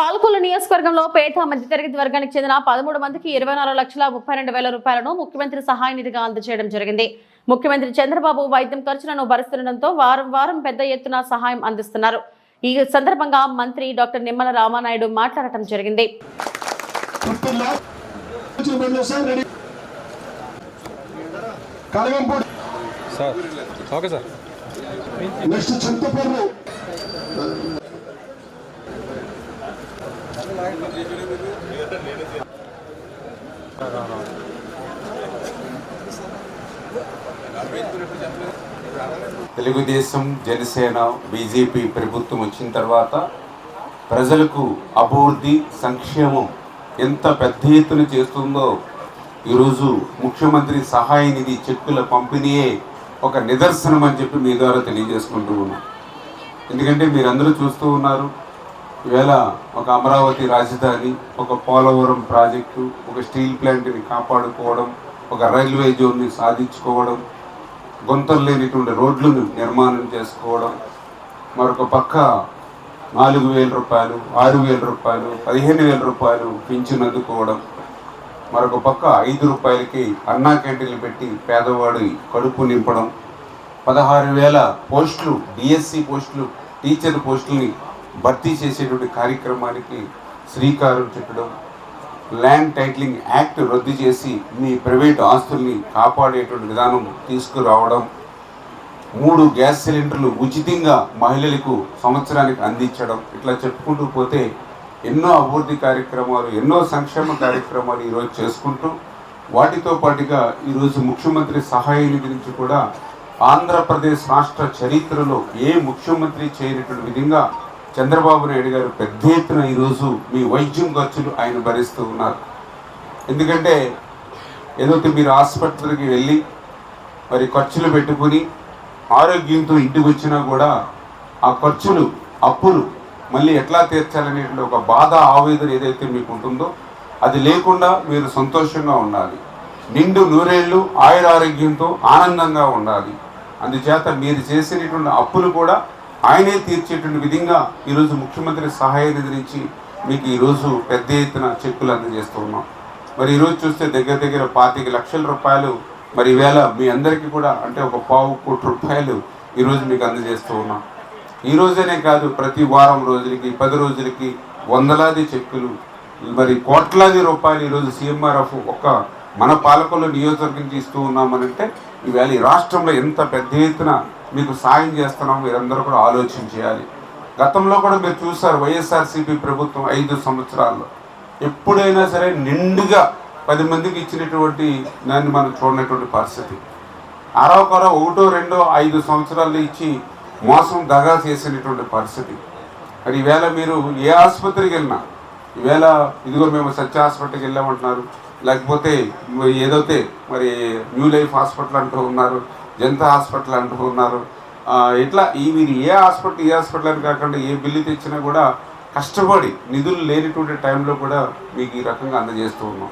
పాల్కొల్లు నియోజకవర్గంలో పేద మధ్యతరగతి వర్గానికి చెందిన పదమూడు మందికి ఇరవై నాలుగు లక్షల ముప్పై రెండు వేల రూపాయలను ముఖ్యమంత్రి సహాయ నిధిగా అందజేయడం జరిగింది. ముఖ్యమంత్రి చంద్రబాబు వైద్యం ఖర్చులను భరిస్తుండటంతో వారం వారం పెద్ద ఎత్తున సహాయం అందిస్తున్నారు. ఈ సందర్భంగా మంత్రి డాక్టర్ నిమ్మల రామానాయుడు మాట్లాడటం జరిగింది. పుత్తూరులో వచ్చిన బండ్లు sir ready Kadagampudi sir okay sir next Chintaparru Telugudesam Janasena BJP ప్రభుత్వం వచ్చిన తర్వాత ప్రజలకు అభివృద్ధి సంక్షేమం ఎంత పెద్ద ఎత్తున చేస్తుందో ఈరోజు ముఖ్యమంత్రి సహాయ నిధి చెక్కుల పంపిణీయే ఒక నిదర్శనం అని చెప్పి మీ ద్వారా తెలియజేసుకుంటూ ఉన్నాం. ఎందుకంటే మీరందరూ చూస్తూ ఉన్నారు ఈవేళ ఒక అమరావతి రాజధాని ఒక పోలవరం ప్రాజెక్టు ఒక స్టీల్ ప్లాంట్ని కాపాడుకోవడం ఒక రైల్వే జోన్ని సాధించుకోవడం గుంతలు లేనిటువంటి రోడ్లను నిర్మాణం చేసుకోవడం మరొక పక్క నాలుగు వేల రూపాయలు ఆరు వేల రూపాయలు పదిహేను వేల రూపాయలు పింఛన్ అందుకోవడం మరొక పక్క ఐదు రూపాయలకి అన్నా క్యాంటీన్లు పెట్టి పేదవాడి కడుపు నింపడం పదహారు వేల పోస్టులు డిఎస్సి పోస్టులు టీచర్ పోస్టుల్ని భర్తీ చేసేటువంటి కార్యక్రమానికి శ్రీకారం చుట్టడం ల్యాండ్ టైటిలింగ్ యాక్ట్ రద్దు చేసి మీ ప్రైవేట్ ఆస్తుల్ని కాపాడేటువంటి విధానం తీసుకురావడం మూడు గ్యాస్ సిలిండర్లు ఉచితంగా మహిళలకు సంవత్సరానికి అందించడం ఇట్లా చెప్పుకుంటూ పోతే ఎన్నో అభివృద్ధి కార్యక్రమాలు ఎన్నో సంక్షేమ కార్యక్రమాలు ఈరోజు చేసుకుంటూ వాటితో పాటుగా ఈరోజు ముఖ్యమంత్రి సహాయ నిధి నుంచి కూడా ఆంధ్రప్రదేశ్ రాష్ట్ర చరిత్రలో ఏ ముఖ్యమంత్రి చేయనటువంటి విధంగా చంద్రబాబు నాయుడు గారు పెద్ద ఎత్తున ఈరోజు మీ వైద్యం ఖర్చులు ఆయన భరిస్తూ ఉన్నారు. ఎందుకంటే ఏదైతే మీరు ఆసుపత్రికి వెళ్ళి మరి ఖర్చులు పెట్టుకుని ఆరోగ్యంతో ఇంటికి వచ్చినా కూడా ఆ ఖర్చులు అప్పులు మళ్ళీ ఎట్లా తీర్చాలనేటువంటి ఒక బాధ ఆవేదన ఏదైతే మీకు ఉంటుందో అది లేకుండా మీరు సంతోషంగా ఉండాలి. నిండు నూరేళ్ళు ఆయుర ఆరోగ్యంతో ఆనందంగా ఉండాలి. అందుచేత మీరు చేసినటువంటి అప్పులు కూడా ఆయనే తీర్చేటువంటి విధంగా ఈరోజు ముఖ్యమంత్రి సహాయ నిధి నుంచి మీకు ఈరోజు పెద్ద ఎత్తున చెక్కులు అందజేస్తూ ఉన్నాం. మరి ఈరోజు చూస్తే దగ్గర దగ్గర పాతిక లక్షల రూపాయలు మరి ఈవేళ మీ అందరికీ కూడా అంటే ఒక పావు కోటి రూపాయలు ఈరోజు మీకు అందజేస్తూ ఉన్నాం. ఈ రోజనే కాదు ప్రతి వారం రోజులకి పది రోజులకి వందలాది చెక్కులు మరి కోట్లాది రూపాయలు ఈరోజు సీఎంఆర్ఎఫ్ ఒక మన పాలకులు నియోజకవర్గం ఇస్తూ ఉన్నామనంటే ఈవేళ ఈ రాష్ట్రంలో ఎంత పెద్ద ఎత్తున మీకు సాయం చేస్తున్నాం మీరందరూ కూడా ఆలోచన చేయాలి. గతంలో కూడా మీరు చూసారు వైఎస్ఆర్సీపీ ప్రభుత్వం ఐదు సంవత్సరాల్లో ఎప్పుడైనా సరే నిండుగా పది మందికి ఇచ్చినటువంటి దాన్ని మనం చూడనటువంటి పరిస్థితి. అరవకరో ఒకటో రెండో ఐదు సంవత్సరాలు ఇచ్చి మోసం దగా చేసినటువంటి పరిస్థితి. మరి ఈవేళ మీరు ఏ ఆసుపత్రికి వెళ్ళినా ఈవేళ ఇదిగో మేము సత్య హాస్పిటల్కి వెళ్ళామంటున్నారు లేకపోతే మరి ఏదైతే మరి న్యూ లైఫ్ హాస్పిటల్ అంటూ ఉన్నారు జనతా హాస్పిటల్ అంటూ ఉన్నారు ఇట్లా ఈ మీరు ఏ హాస్పిటల్ ఏ హాస్పిటల్ అని కాకుండా ఏ బిల్లు తెచ్చినా కూడా కష్టపడి నిధులు లేనిటువంటి టైంలో కూడా మీకు ఈ రకంగా అందజేస్తూ ఉన్నాం.